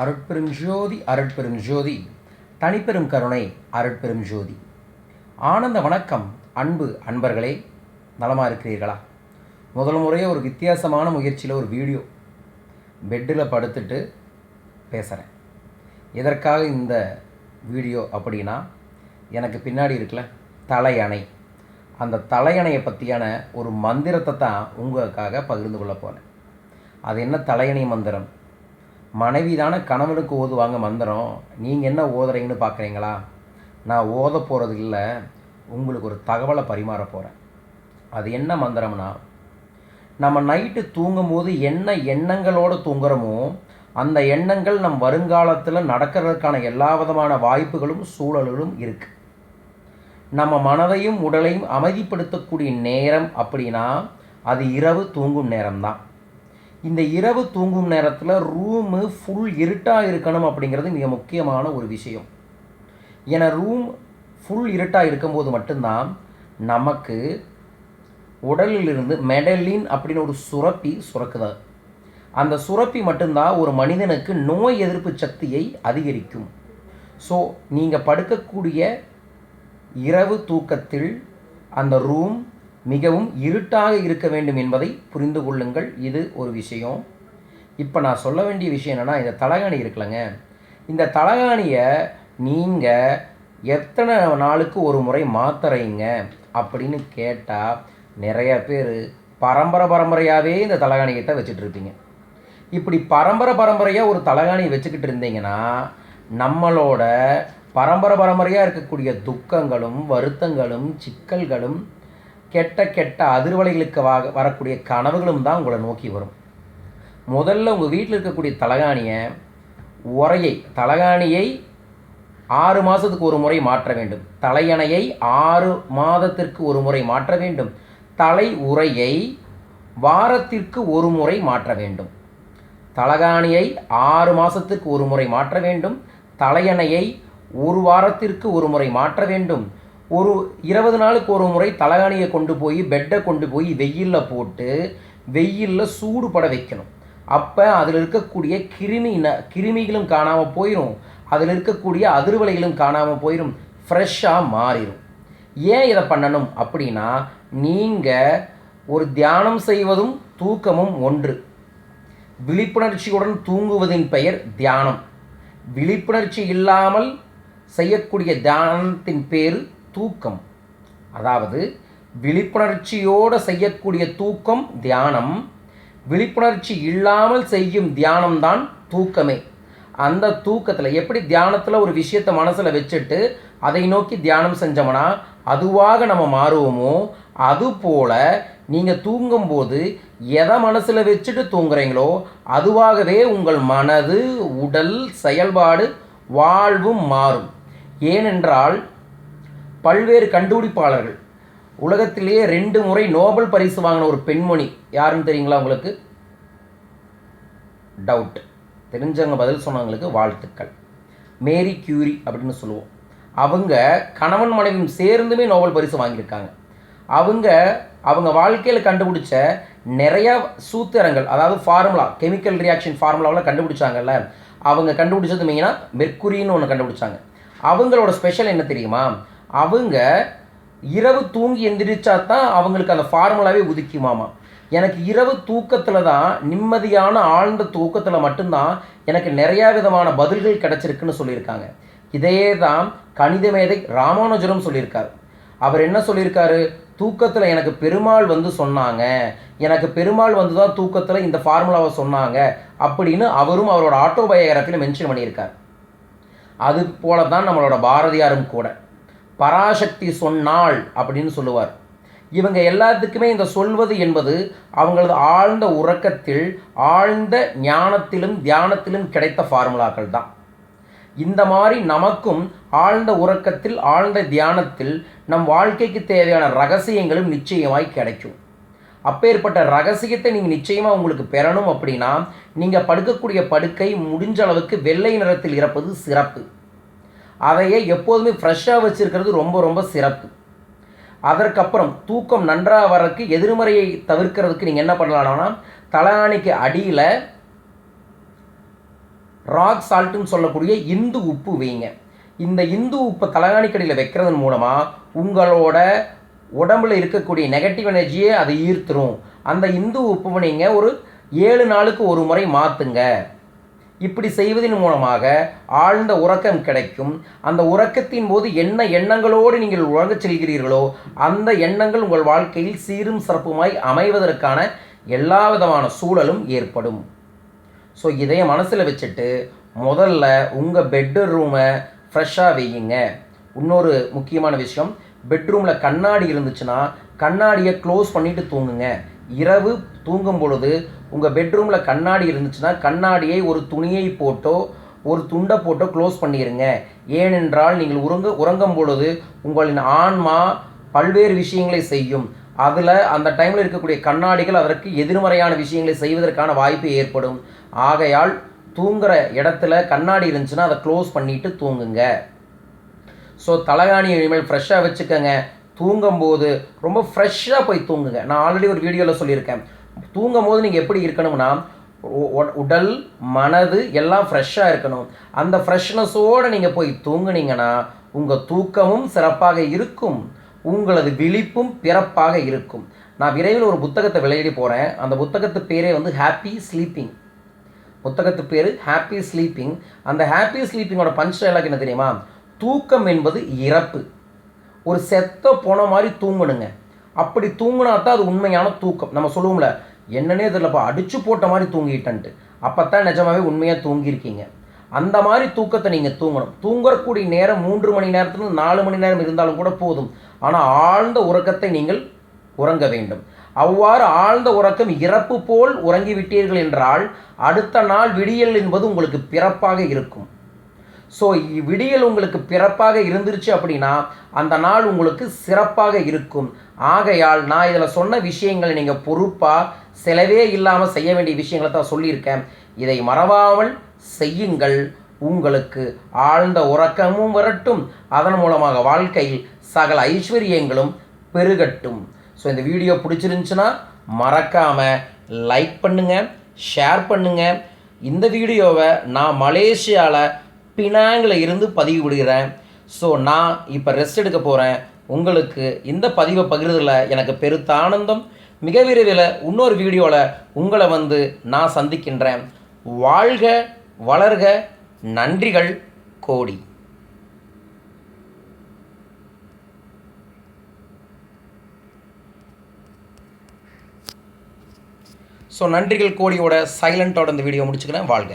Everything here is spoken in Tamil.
அருட்பெரும் ஜோதி அருட்பெரும் ஜோதி. தனிப்பெரும் கருணை அருட்பெரும் ஜோதி. ஆனந்த வணக்கம் அன்பு அன்பர்களே நலமாக இருக்கிறீர்களா முதல் முறையாக ஒரு வித்தியாசமான முயற்சியில் ஒரு வீடியோ பெட்டில் படுத்துட்டு பேசுகிறேன் எதற்காக இந்த வீடியோ அப்படின்னா எனக்கு பின்னாடி இருக்குல்ல தலையணை. அந்த தலையணையை பற்றியான ஒரு மந்திரத்தை தான் உங்களுக்காக பகிர்ந்து கொள்ள போகிறேன் அது என்ன தலையணை மந்திரம்? மனைவி தானே கணவனுக்கு ஓதுவாங்க மந்திரம். நீங்கள் என்ன ஓதுறீங்கன்னு பார்க்குறீங்களா நான் ஓத போகிறது இல்லை. உங்களுக்கு ஒரு தகவலை பரிமாற போகிறேன் அது என்ன மந்திரம்னா நம்ம நைட்டு தூங்கும்போது என்ன எண்ணங்களோடு தூங்குறோமோ அந்த எண்ணங்கள் நம் வருங்காலத்தில் நடக்கிறதுக்கான எல்லா விதமான வாய்ப்புகளும் சூழல்களும் இருக்குது நம்ம மனதையும் உடலையும் அமைதிப்படுத்தக்கூடிய நேரம் அப்படின்னா அது இரவு தூங்கும் நேரம்தான். இந்த இரவு தூங்கும் நேரத்தில் ரூமு ஃபுல் இருட்டாக இருக்கணும் அப்படிங்கிறது மிக முக்கியமான ஒரு விஷயம். ஏன்னா ரூம் ஃபுல் இருட்டாக இருக்கும்போது மட்டும்தான் நமக்கு உடலிலிருந்து மெடலின் அப்படின்னு ஒரு சுரப்பி சுரக்குது. அந்த சுரப்பி மட்டும்தான் ஒரு மனிதனுக்கு நோய் எதிர்ப்பு சக்தியை அதிகரிக்கும். ஸோ நீங்கள் படுக்கக்கூடிய இரவு தூக்கத்தில் அந்த ரூம் மிகவும் இருட்டாக இருக்க வேண்டும் என்பதை புரிந்து கொள்ளுங்கள். இது ஒரு விஷயம். இப்போ நான் சொல்ல வேண்டிய விஷயம் என்னென்னா இந்த தலகாணி இருக்குல்லங்க. இந்த தலகாணியை நீங்கள் எத்தனை நாளுக்கு ஒரு முறை மாத்துறீங்க அப்படின்னு கேட்டால் நிறைய பேர் பரம்பரை பரம்பரையாகவே இந்த தலகாணியை தான் வச்சுட்ருப்பீங்க. இப்படி பரம்பரை பரம்பரையாக ஒரு தலகாணியை வச்சுக்கிட்டு இருந்தீங்கன்னா நம்மளோட பரம்பரை பரம்பரையாக இருக்கக்கூடிய துக்கங்களும் வருத்தங்களும் சிக்கல்களும் கெட்ட கெட்ட அதிர்வலைகளுக்கு வா வரக்கூடிய கனவுகளும் தான் உங்களை நோக்கி வரும். முதல்ல உங்கள் வீட்டில் இருக்கக்கூடிய தலகாணியை உரையை தலகாணியை ஆறு மாதத்துக்கு ஒரு முறை மாற்ற வேண்டும். தலையணையை ஆறு மாதத்திற்கு ஒரு முறை மாற்ற வேண்டும். தலை உரையை வாரத்திற்கு ஒரு முறை மாற்ற வேண்டும். தலகாணியை ஆறு மாதத்துக்கு ஒரு முறை மாற்ற வேண்டும். தலையணையை ஒரு வாரத்திற்கு ஒரு முறை மாற்ற வேண்டும். ஒரு இருபது நாளுக்கு ஒரு முறை தலகாணியை கொண்டு போய் பெட்டை கொண்டு போய் வெயிலில் போட்டு வெயிலில் சூடுபட வைக்கணும். அப்போ அதில் இருக்கக்கூடிய கிருமி ந கிருமிகளும் காணாமல் போயிடும் அதில் இருக்கக்கூடிய அதிர்வலைகளும் காணாமல் போயிடும் ஃப்ரெஷ்ஷாக மாறிடும் ஏன் இதை பண்ணணும் அப்படின்னா நீங்கள் ஒரு தியானம் செய்வதும் தூக்கமும் ஒன்று. விழிப்புணர்ச்சியுடன் தூங்குவதின் பெயர் தியானம். விழிப்புணர்ச்சி இல்லாமல் செய்யக்கூடிய தியானத்தின் பேர் தூக்கம். அதாவது விழிப்புணர்ச்சியோடு செய்யக்கூடிய தூக்கம் தியானம். விழிப்புணர்ச்சி இல்லாமல் செய்யும் தியானம்தான் தூக்கமே. அந்த தூக்கத்தில் எப்படி தியானத்தில் ஒரு விஷயத்தை மனசில் வச்சுட்டு அதை நோக்கி தியானம் செஞ்சோம்னா அதுவாக நம்ம மாறுவோமோ அதுபோல் நீங்கள் தூங்கும்போது எதை மனசில் வச்சுட்டு தூங்குறீங்களோ அதுவாகவே உங்கள் மனது உடல் செயல்பாடு வாழ்வும் மாறும். ஏனென்றால் பல்வேறு கண்டுபிடிப்பாளர்கள். உலகத்திலேயே ரெண்டு முறை நோபல் பரிசு வாங்கின ஒரு பெண்மணி யாருன்னு தெரியுங்களா உங்களுக்கு? டவுட். தெரிஞ்சவங்க பதில் சொன்னவங்களுக்கு வாழ்த்துக்கள். மேரி கியூரி அப்படின்னு சொல்லுவோம். அவங்க கணவன் மனைவியும் சேர்ந்துமே நோபல் பரிசு வாங்கியிருக்காங்க. அவங்க அவங்க வாழ்க்கையில் கண்டுபிடிச்ச நிறையா சூத்திரங்கள் அதாவது ஃபார்முலா கெமிக்கல் ரியாக்ஷன் ஃபார்முலாவில் கண்டுபிடிச்சாங்கல்ல. அவங்க கண்டுபிடிச்சது மெயினாக மெர்க்குரின்னு ஒன்று கண்டுபிடிச்சாங்க. அவங்களோட ஸ்பெஷல் என்ன தெரியுமா? அவங்க இரவு தூங்கி எந்திரிச்சா தான் அவங்களுக்கு அந்த ஃபார்முலாவே உதிக்குமாமா எனக்கு இரவு தூக்கத்தில் தான் நிம்மதியான ஆழ்ந்த தூக்கத்தில் மட்டும்தான் எனக்கு நிறையா விதமான பதில்கள் கிடச்சிருக்குன்னு சொல்லியிருக்காங்க. இதையே தான் கணித மேதை ராமானுஜரும் சொல்லியிருக்காரு. அவர் என்ன சொல்லியிருக்காரு? தூக்கத்தில் எனக்கு பெருமாள் வந்து சொன்னாங்க. எனக்கு பெருமாள் வந்து தான் தூக்கத்தில் இந்த ஃபார்முலாவை சொன்னாங்க அப்படின்னு அவரும் அவரோட ஆட்டோபயோகிராஃபியில் மென்ஷன் பண்ணியிருக்கார். அது போல தான் நம்மளோட பாரதியாரும் கூட. பராசக்தி சொன்னாள் அப்படின்னு சொல்லுவார். இவங்க எல்லாத்துக்குமே இந்த சொல்வது என்பது அவங்களது ஆழ்ந்த உறக்கத்தில் ஆழ்ந்த ஞானத்திலும் தியானத்திலும் கிடைத்த ஃபார்முலாக்கள் தான். இந்த மாதிரி நமக்கும் ஆழ்ந்த உறக்கத்தில் ஆழ்ந்த தியானத்தில் நம் வாழ்க்கைக்கு தேவையான ரகசியங்களும் நிச்சயமாய் கிடைக்கும். அப்பேற்பட்ட ரகசியத்தை நீங்கள் நிச்சயமாக உங்களுக்கு பெறணும் அப்படின்னா நீங்கள் படுக்கக்கூடிய படுக்கை முடிஞ்ச அளவுக்கு வெள்ளை நிறத்தில் இறப்பது சிறப்பு. அதையே எப்போதுமே ஃப்ரெஷ்ஷாக வச்சுருக்கிறது ரொம்ப ரொம்ப சிறப்பு. அதற்கப்புறம் தூக்கம் நன்றாக வரக்கு எதிர்மறையை தவிர்க்கிறதுக்கு நீங்கள் என்ன பண்ணலாம்னா தலாணிக்கு அடியில் ராக் சால்ட்டுன்னு சொல்லக்கூடிய இந்து உப்பு வைங்க. இந்த இந்து உப்பை தலகாணிக்கடியில் வைக்கிறதன் மூலமாக உங்களோட உடம்புல இருக்கக்கூடிய நெகட்டிவ் எனர்ஜியை அதை ஈர்த்துரும். அந்த இந்து உப்புவை நீங்கள் ஒரு ஏழு நாளுக்கு ஒரு முறை மாற்றுங்க இப்படி செய்வதன் மூலமாக ஆழ்ந்த உறக்கம் கிடைக்கும். அந்த உறக்கத்தின் போது என்ன எண்ணங்களோடு நீங்கள் உறங்கச் செல்கிறீர்களோ அந்த எண்ணங்கள் உங்கள் வாழ்க்கையில் சீரும் சிறப்புமாய் அமைவதற்கான எல்லா விதமான சூழலும் ஏற்படும். ஸோ இதை மனசில் வச்சுட்டு முதல்ல உங்கள் பெட்ரூமை ஃப்ரெஷ்ஷாக வையுங்க. இன்னொரு முக்கியமான விஷயம் பெட்ரூமில் கண்ணாடி இருந்துச்சுன்னா கண்ணாடியை க்ளோஸ் பண்ணிவிட்டு தூங்குங்க. இரவு தூங்கும் பொழுது உங்கள் பெட்ரூமில் கண்ணாடி இருந்துச்சுன்னா கண்ணாடியை ஒரு துணியை போட்டோ ஒரு துண்டை போட்டோ க்ளோஸ் பண்ணிடுங்க ஏனென்றால் நீங்கள் உறங்க உறங்கும் பொழுது உங்களின் ஆன்மா பல்வேறு விஷயங்களை செய்யும். அதில் அந்த டைமில் இருக்கக்கூடிய கண்ணாடிகள் அதற்கு எதிர்மறையான விஷயங்களை செய்வதற்கான வாய்ப்பு ஏற்படும். ஆகையால் தூங்குகிற இடத்துல கண்ணாடி இருந்துச்சுன்னா அதை க்ளோஸ் பண்ணிவிட்டு தூங்குங்க. ஸோ தலகாணி இனிமேல் ஃப்ரெஷ்ஷாக வச்சுக்கோங்க. தூங்கும்போது ரொம்ப ஃப்ரெஷ்ஷாக போய் தூங்குங்க. நான் ஆல்ரெடி ஒரு வீடியோவில் சொல்லியிருக்கேன். தூங்கும் போது நீங்கள் எப்படி இருக்கணும்னா உடல் மனது எல்லாம் ஃப்ரெஷ்ஷாக இருக்கணும். அந்த ஃப்ரெஷ்னஸோடு நீங்கள் போய் தூங்குனீங்கன்னா உங்கள் தூக்கமும் சிறப்பாக இருக்கும். உங்களது விழிப்பும் பிறப்பாக இருக்கும். நான் விரைவில் ஒரு புத்தகத்தை வெளியிட போகிறேன் அந்த புத்தகத்து பேரே வந்து ஹாப்பி ஸ்லீப்பிங் புத்தகத்து பேர் ஹாப்பி ஸ்லீப்பிங் அந்த ஹாப்பி ஸ்லீப்பிங்கோட பஞ்ச் டைலாக் என்ன தெரியுமா? தூக்கம் என்பது இறப்பு. ஒரு செத்த போன மாதிரி தூங்கணுங்க அப்படி தூங்கினா தான் அது உண்மையான தூக்கம். நம்ம சொல்லுவோம்ல என்னன்னே தெரியலப்பா அடிச்சு போட்ட மாதிரி தூங்கிட்டன்ட்டு. அப்போ தான் நிஜமாவே உண்மையாக தூங்கியிருக்கீங்க. அந்த மாதிரி தூக்கத்தை நீங்கள் தூங்கணும். தூங்கக்கூடிய நேரம் மூன்று மணி நேரத்துலேருந்து நாலு மணி நேரம் இருந்தாலும் கூட போதும். ஆனால் ஆழ்ந்த உறக்கத்தை நீங்கள் உறங்க வேண்டும். அவ்வாறு ஆழ்ந்த உறக்கம் இறப்பு போல் உறங்கிவிட்டீர்கள் என்றால் அடுத்த நாள் விடியல் என்பது உங்களுக்கு பிறப்பாக இருக்கும். ஸோ விடியல் உங்களுக்கு பிறப்பாக இருந்துருச்சு அப்படின்னா அந்த நாள் உங்களுக்கு சிறப்பாக இருக்கும். ஆகையால் நான் இதில் சொன்ன விஷயங்களை நீங்கள் பொறுப்பாக செலவே இல்லாமல் செய்ய வேண்டிய விஷயங்களை தான் சொல்லியிருக்கேன். இதை மறவாமல் செய்யுங்கள். உங்களுக்கு ஆழ்ந்த உறக்கமும் வரட்டும். அதன் மூலமாக வாழ்க்கையில் சகல ஐஸ்வர்யங்களும் பெருகட்டும். ஸோ இந்த வீடியோ பிடிச்சிருந்துச்சுன்னா மறக்காமல் லைக் பண்ணுங்கள் ஷேர் பண்ணுங்கள் இந்த வீடியோவை நான் மலேசியாவில் பினாங்கில் இருந்து பதிவு விடுகிறேன். ஸோ நான் இப்போ ரெஸ்ட் எடுக்க போகிறேன் உங்களுக்கு இந்த பதிவை பகிர்றதில் எனக்கு பெருத்த ஆனந்தம். மிக விரைவில் இன்னொரு வீடியோவில் உங்களை வந்து நான் சந்திக்கின்றேன். வாழ்க வளர்க நன்றிகள் கோடி. ஸோ நன்றிகள் கோடியோட சைலண்ட்டோட இந்த வீடியோ முடிச்சுக்கிறேன். வாழ்க.